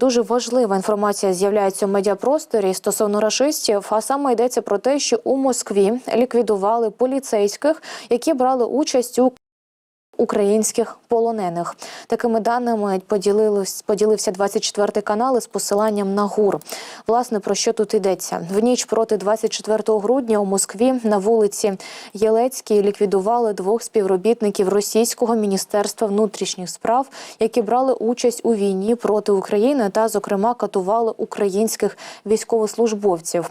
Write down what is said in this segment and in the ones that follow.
Дуже важлива інформація з'являється в медіапросторі стосовно рашистів. А саме йдеться про те, що у Москві ліквідували поліцейських, які брали участь у Українських полонених такими даними поділились поділився 24 канал із посиланням на ГУР. Власне про що тут йдеться в ніч проти 24 грудня у Москві на вулиці Єлецькій ліквідували двох співробітників російського міністерства внутрішніх справ, які брали участь у війні проти України та, зокрема, катували українських військовослужбовців.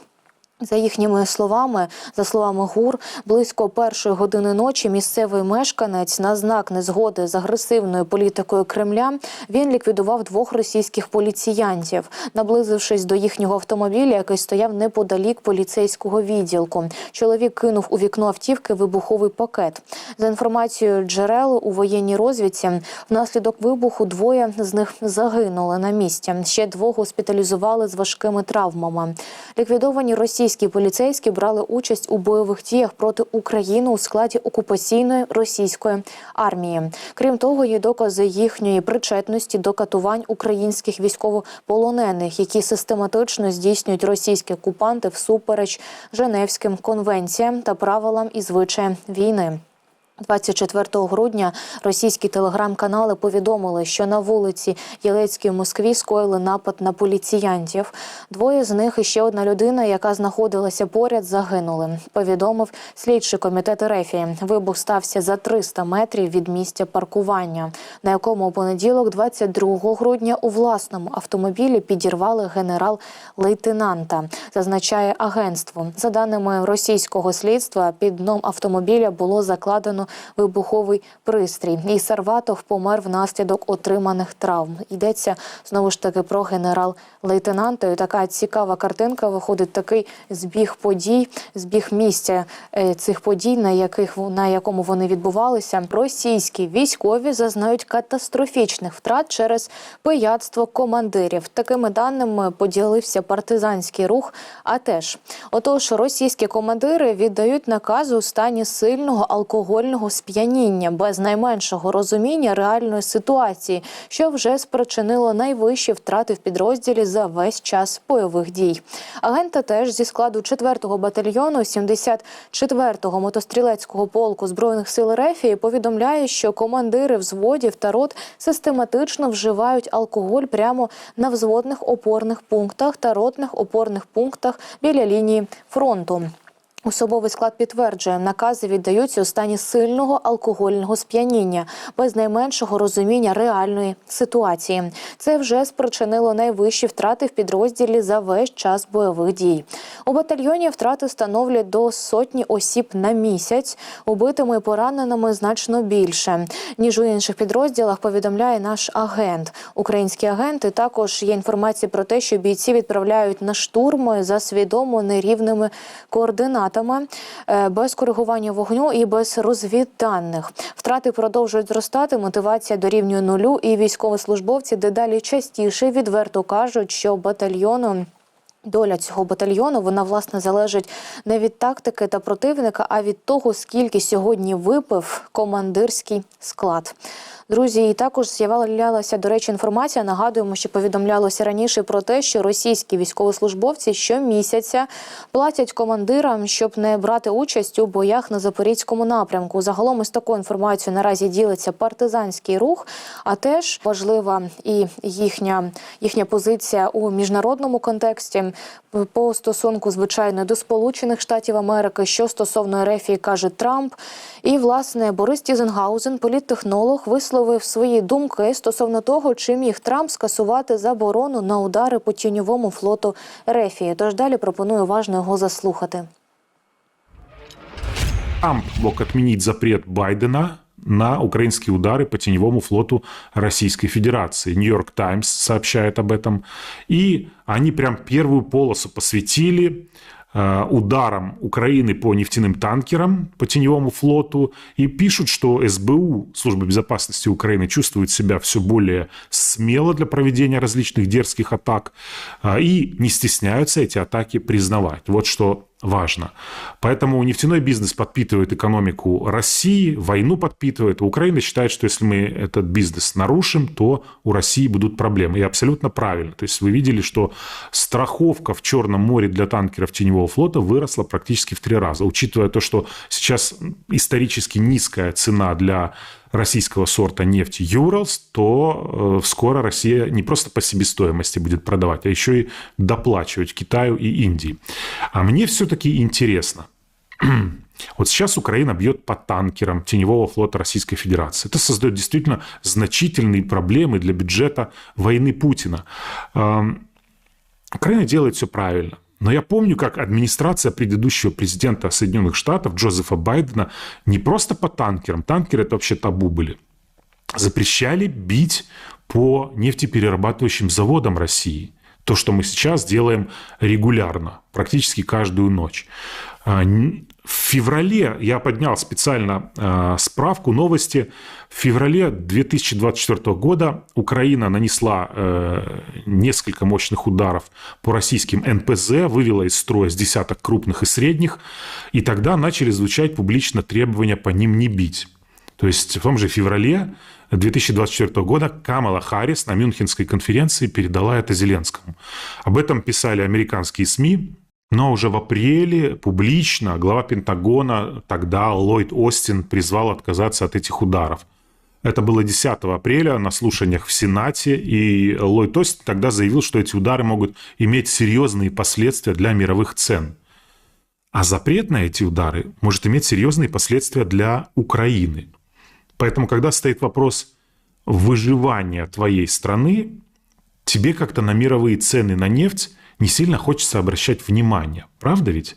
За їхніми словами, за словами ГУР, близько першої години ночі місцевий мешканець на знак незгоди з агресивною політикою Кремля він ліквідував двох російських поліціянтів, наблизившись до їхнього автомобіля, який стояв неподалік поліцейського відділку. Чоловік кинув у вікно автівки вибуховий пакет. За інформацією джерел у воєнній розвідці, внаслідок вибуху двоє з них загинули на місці. Ще двох госпіталізували з важкими травмами. Ліквідовані російські Російські поліцейські брали участь у бойових діях проти України у складі окупаційної російської армії. Крім того, є докази їхньої причетності до катувань українських військовополонених, які систематично здійснюють російські окупанти всупереч Женевським конвенціям та правилам і звичаям війни. 24 грудня російські телеграм-канали повідомили, що на вулиці Єлецькій в Москві скоїли напад на поліціянтів. Двоє з них і ще одна людина, яка знаходилася поряд, загинули. Повідомив слідчий комітет Рефії. Вибух стався за 300 метрів від місця паркування, на якому у понеділок, 22 грудня, у власному автомобілі підірвали генерал-лейтенанта. Зазначає агентство. За даними російського слідства, під дном автомобіля було закладено вибуховий пристрій. І Сарватов помер внаслідок отриманих травм. Йдеться знову ж таки про генерал-лейтенанта. Така цікава картинка виходить такий збіг подій, збіг місця е, цих подій, на яких на якому вони відбувалися. Російські військові зазнають катастрофічних втрат через пияцтво командирів. Такими даними поділився партизанський рух. А теж отож, російські командири віддають накази у стані сильного алкогольного сп'яніння без найменшого розуміння реальної ситуації, що вже спричинило найвищі втрати в підрозділі за весь час бойових дій. Агента теж зі складу 4-го батальйону 74-го мотострілецького полку збройних сил Рефії повідомляє, що командири взводів та рот систематично вживають алкоголь прямо на взводних опорних пунктах та ротних опорних пунктах біля лінії фронту. Особовий склад підтверджує, накази віддаються у стані сильного алкогольного сп'яніння без найменшого розуміння реальної ситуації. Це вже спричинило найвищі втрати в підрозділі за весь час бойових дій. У батальйоні втрати становлять до сотні осіб на місяць. Убитими і пораненими значно більше ніж у інших підрозділах. Повідомляє наш агент. Українські агенти також є інформація про те, що бійці відправляють на штурми за свідомо нерівними координатами е, без коригування вогню і без розвідданих. Втрати продовжують зростати. Мотивація дорівнює нулю, і військовослужбовці дедалі частіше відверто кажуть, що батальйону. Доля цього батальйону вона власне залежить не від тактики та противника, а від того, скільки сьогодні випив командирський склад. Друзі, і також з'являлася, до речі, інформація. Нагадуємо, що повідомлялося раніше про те, що російські військовослужбовці щомісяця платять командирам, щоб не брати участь у боях на запорізькому напрямку. Загалом із такою інформацією наразі ділиться партизанський рух, а теж важлива і їхня, їхня позиція у міжнародному контексті по стосунку, звичайно, до Сполучених Штатів Америки, що стосовно Ерефії каже Трамп. І власне Борис Тізенгаузен, політтехнолог, висловив свої думки стосовно того, чи міг Трамп скасувати заборону на удари по тіньовому флоту Ерефії. Тож далі пропоную уважно його заслухати. Трамп мог отменить запрет Байдена на украинские удары по теневому флоту Российской Федерации. Нью-Йорк Таймс сообщает об этом. И они прям первую полосу посвятили э, ударам Украины по нефтяным танкерам, по теневому флоту, и пишут, что СБУ, Служба безопасности Украины, чувствует себя все более смело для проведения различных дерзких атак, э, и не стесняются эти атаки признавать. Вот что важно. Поэтому нефтяной бизнес подпитывает экономику России, войну подпитывает. Украина считает, что если мы этот бизнес нарушим, то у России будут проблемы. И абсолютно правильно. То есть вы видели, что страховка в Черном море для танкеров теневого флота выросла практически в три раза. Учитывая то, что сейчас исторически низкая цена для российского сорта нефти Юралс, то э, скоро Россия не просто по себестоимости будет продавать, а еще и доплачивать Китаю и Индии. А мне все-таки интересно. Вот сейчас Украина бьет по танкерам теневого флота Российской Федерации. Это создает действительно значительные проблемы для бюджета войны Путина. Эм, Украина делает все правильно. Но я помню, как администрация предыдущего президента Соединенных Штатов Джозефа Байдена не просто по танкерам, танкеры это вообще табу были, запрещали бить по нефтеперерабатывающим заводам России. То, что мы сейчас делаем регулярно, практически каждую ночь. В феврале я поднял специально э, справку, новости. В феврале 2024 года Украина нанесла э, несколько мощных ударов по российским НПЗ, вывела из строя с десяток крупных и средних, и тогда начали звучать публично требования по ним не бить. То есть в том же феврале 2024 года Камала Харрис на Мюнхенской конференции передала это Зеленскому. Об этом писали американские СМИ, но уже в апреле публично глава Пентагона тогда Ллойд Остин призвал отказаться от этих ударов. Это было 10 апреля на слушаниях в Сенате, и Ллойд Остин тогда заявил, что эти удары могут иметь серьезные последствия для мировых цен. А запрет на эти удары может иметь серьезные последствия для Украины. Поэтому, когда стоит вопрос выживания твоей страны, тебе как-то на мировые цены на нефть не сильно хочется обращать внимание. Правда ведь?